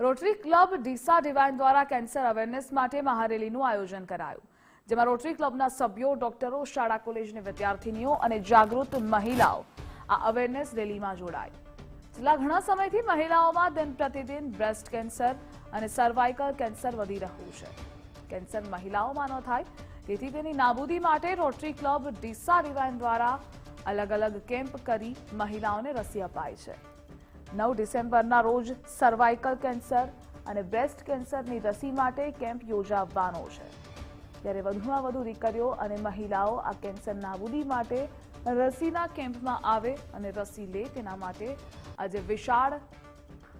Rotary club Deesa divine દ્વારા cancer awareness માટે મહારેલીનું આયોજન કરાયું. જેમાં રોટરી ક્લબના સભ્યો, ડોક્ટરો, શાળા કોલેજની વિદ્યાર્થીનીઓ અને જાગૃત મહિલાઓ આ અવેરનેસ રેલીમાં જોડાઈ. છેલ્લા ઘણા સમયથી મહિલાઓમાં દિન પ્રતિદિન બ્રેસ્ટ કેન્સર અને સર્વાઇકલ કેન્સર વધી રહ્યું છે. કેન્સર મહિલાઓમાં ન થાય, તેથી તેની નાબૂદી માટે રોટરી ક્લબ ડીસા ડિવાઇન દ્વારા અલગ અલગ કેમ્પ કરી મહિલાઓને રસી અપાય છે. નવ ડિસેમ્બરના રોજ સર્વાઇકલ કેન્સર અને બ્રેસ્ટ કેન્સરની રસી માટે કેમ્પ યોજાવાનો છે. ત્યારે વધુમાં વધુ દીકરીઓ અને મહિલાઓ આ કેન્સર નાબૂદી માટે રસીના કેમ્પમાં આવે અને રસી લે તેના માટે આજે વિશાળ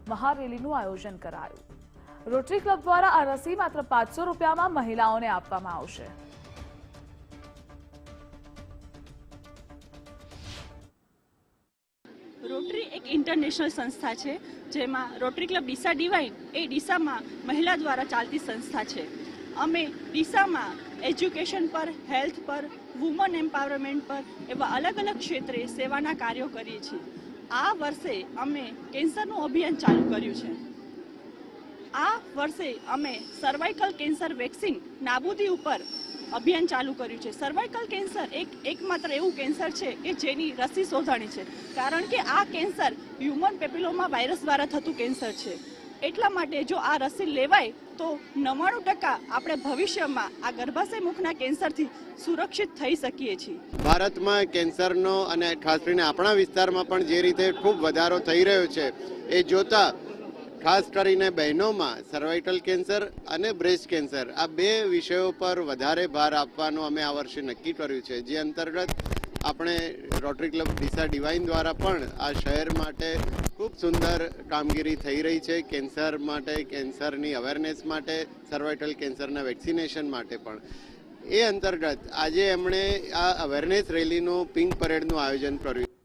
મહારેલીનું આયોજન કરાયું. રોટરી ક્લબ દ્વારા આ રસી માત્ર પાંચસો રૂપિયામાં મહિલાઓને આપવામાં આવશે. રોટરી એક ઇન્ટરનેશનલ સંસ્થા છે, જેમાં રોટરી ક્લબ ડીસા ડિવાઇન એ ડીસામાં મહિલા દ્વારા ચાલતી સંસ્થા છે. અમે ડીસામાં એજ્યુકેશન પર હેલ્થ પર વુમન એમ્પાવરમેન્ટ પર એવા અલગ અલગ ક્ષેત્રે સેવાના કાર્યો કરીએ છીએ. આ વર્ષે અમે કેન્સરનું અભિયાન ચાલુ કર્યું છે. આ વર્ષે અમે સર્વાઇકલ કેન્સર વેક્સિન નાબૂદી ઉપર અભિયાન ચાલુ કર્યું છે. સર્વાઇકલ કેન્સર એક એકમાત્ર એવું કેન્સર છે કે જેની રસી શોધાણી છે. કારણ કે આ કેન્સર હ્યુમન પેપિલોમા વાયરસ દ્વારા થતું કેન્સર છે. એટલા માટે જો આ રસી લેવાય તો નવ્વાણું ટકા આપણે ભવિષ્યમાં આ ગર્ભાશય મુખના કેન્સરથી સુરક્ષિત થઈ શકીએ છીએ. ભારતમાં કેન્સરનો અને ખાસ કરીને આપણા વિસ્તારમાં પણ જે રીતે ખૂબ વધારો થઈ રહ્યો છે, એ જોતા ખાસ કરીને બહેનોમાં સર્વાઇકલ કેન્સર અને બ્રેસ્ટ કેન્સર આ બે વિષયો પર વધારે ભાર આપવાનું અમે આ વર્ષે નક્કી કર્યું છે. જે અંતર્ગત આપણે રોટરી ક્લબ ડીસા ડિવાઇન દ્વારા પણ આ શહેર માટે ખૂબ સુંદર કામગીરી થઈ રહી છે. કેન્સર માટે, કેન્સરની અવેરનેસ માટે સર્વાઇકલ કેન્સરના વેક્સિનેશન માટે પણ. એ અંતર્ગત આજે એમણે આ અવેરનેસ રેલીનું પિંક પરેડનું આયોજન કર્યું.